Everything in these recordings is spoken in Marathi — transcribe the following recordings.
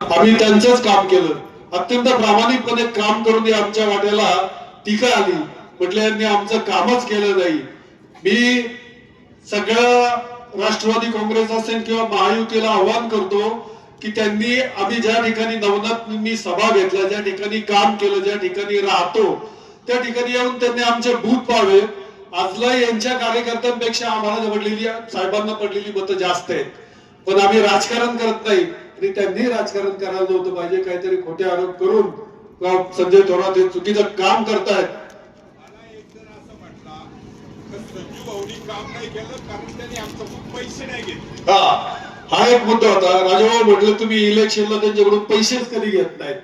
आम्ही त्यांचंच काम केलं. अत्यंत प्रामाणिकपणे काम करून आमच्या वाट्याला टीका आली. म्हटलं यांनी आमचं कामच केलं नाही. मी सगळ्या राष्ट्रवादी काँग्रेस असेल किंवा महायुतीला आव्हान करतो की त्यांनी आम्ही ज्या ठिकाणी नवनाथ मी सभा घेतल्या ज्या ठिकाणी काम केलं ज्या ठिकाणी राहतो त्या ठिकाणी येऊन त्यांनी आमचे भूत पाहावे आजला यांच्या कार्यकर्त्यांपेक्षा आम्हाला पडलेली साहेबांना पडलेली मतं जास्त आहेत. पण आम्ही राजकारण करत नाही. आणि त्यांनी राजकारण करायला नव्हतं पाहिजे. काहीतरी खोटे आरोप करून संजय थोरात हे चुकीचं काम करतायत. हा हा एक मुद्दा होता. राजाभाऊ म्हटलं तुम्ही इलेक्शनला त्यांच्याकडून पैसेच कधी घेत नाहीत?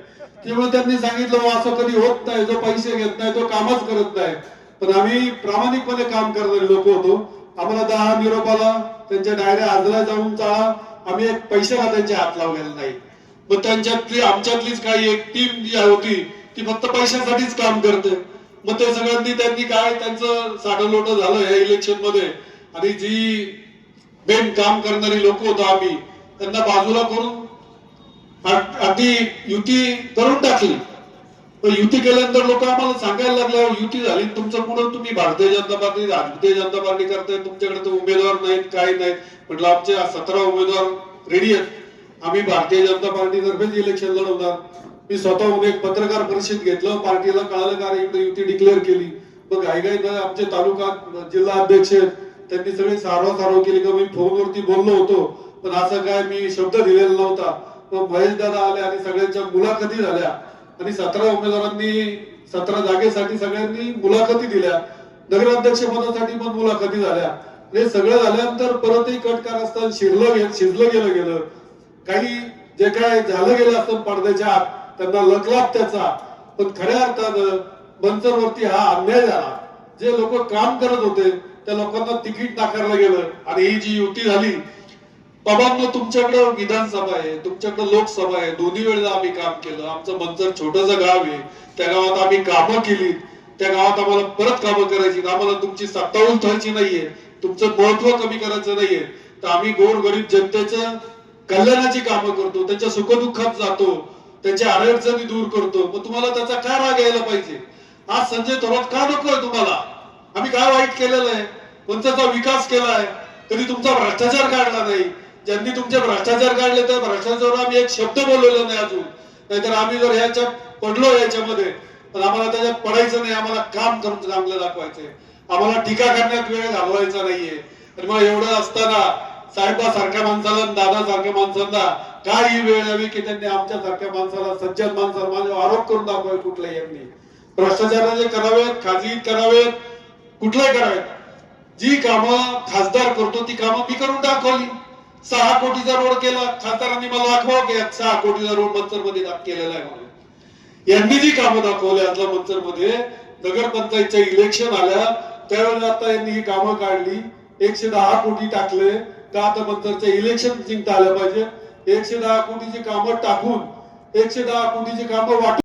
त्यामुळे त्यांनी सांगितलं "बुवा, असं कधी होत नाही. जो पैसे घेत नाही तो कामच करत नाही. पण आम्ही प्रामाणिकपणे काम करणारे लोक होतो. आम्हाला दहा निरोपाला त्यांच्या डायऱ्या आजला जाऊन चाळा. आम्ही पैसे पैशाला त्यांच्या हात लावलेले नाही मग त्यांच्यातली आमच्यातलीच काही एक टीम जी होती ती फक्त पैशासाठीच काम करते. मग ते सगळ्यांनी त्यांनी काय त्यांचं साठलोट झालं या इलेक्शनमध्ये. आणि जी बेन काम करणारी लोक होतो आम्ही त्यांना बाजूला करून आ- अगदी युती करून टाकली. युती केल्यानंतर लोक आम्हाला सांगायला लागले युती झाली तुमचं पुढे तुम्ही भारतीय जनता पार्टी भारतीय जनता पार्टी करताय तुमच्याकडे तर उमेदवार नाहीत काय नाहीत. म्हटलं आमचे सतरा उमेदवार रेडी आहेत. आम्ही भारतीय जनता पार्टीतर्फेच इलेक्शन लढवणार. मी स्वतःहून एक पत्रकार परिषद घेतलं पार्टीला कळालं का इकडे युती डिक्लेअर केली. मग घाईघाई आमचे तालुका जिल्हा अध्यक्ष आहेत, त्यांनी सगळे सारवा सारव केली का मी फोनवरती बोललो होतो. पण असं काय मी शब्द दिलेला नव्हता. मग महेश दादा आले आणि सगळ्यांच्या मुलाखती झाल्या. आणि सतरा उमेदवारांनी सतरा जागेसाठी सगळ्यांनी मुलाखती दिल्या. नगराध्यक्ष पदासाठी पण मुलाखती झाल्या. हे सगळं झाल्यानंतर परतही कटकार असताना शिरलं गेलं शिजलं गेलं गेलं. काही जे काय झालं गेलं असतं पडद्याच्या आत त्यांना लकलाप त्याचा पण खऱ्या अर्थानं मंचरवरती हा अन्याय झाला. जे लोक काम करत होते त्या लोकांना तिकीट नाकारलं गेलं. आणि ही जी युती झाली बाबांना तुमच्याकडे विधानसभा आहे तुमच्याकडे लोकसभा आहे दोन्ही वेळेला आम्ही काम केलं. आमचं मंचर छोटस गाव आहे. त्या गावात आम्ही कामं केली त्या गावात आम्हाला परत कामं करायची आम्हाला तुमची सत्ता उलथायची नाहीये. तुमचं महत्त्व कमी करायचं नाहीये. तर आम्ही गोरगरीब जनतेचं कल्याणाची कामं करतो. त्यांच्या सुखदुःखात जातो. त्यांच्या अडचणी दूर करतो. मग तुम्हाला त्याचा काय राग यायला पाहिजे? आज संजय थोरात का नकोय तुम्हाला? आम्ही काय वाईट केलेलं आहे? कोणत्याचा विकास केलाय कधी तुमचा भ्रष्टाचार काढला नाही. ज्यांनी तुमचे भ्रष्टाचार काढले त्या भ्रष्टाचारावर आम्ही एक शब्द बोललेलो नाही अजून. नाहीतर आम्ही जर ह्याच्यात पडलो याच्यामध्ये तर आम्हाला त्याच्यात पडायचं नाही आम्हाला काम करून चांगलं दाखवायचंय. आम्हाला टीका करण्यात वेळ घालवायचा नाहीये. तर मग एवढं असताना साहेबा सारख्या माणसाला दादा सारख्या माणसांना काय ही वेळ यावी की त्यांनी आमच्या सारख्या माणसाला सज्जन माणसाला माझ्या आरोप करून दाखवावे कुठलाही यांनी? भ्रष्टाचाराचे करावेत खाजगी करावेत कुठलाही करावेत जी कामं खासदार करतो ती कामं मी करून दाखवली. सहा कोटीचा रोड केला. खासदारांनी मला दाखवा की सहा कोटीचा रोड मंचरमध्ये केलेला आहे म्हणून. यांनी जी कामं दाखवली आजला मंचरमध्ये नगरपंचायतच्या इलेक्शन आल्या. त्यावेळेला आता यांनी ही कामं काढली. एकशे दहा कोटी टाकले. का आता मंचरचे इलेक्शन जिंकता आलं पाहिजे. एकशे दहा कोटीची कामं टाकून एकशे दहा कोटीची कामं वाटून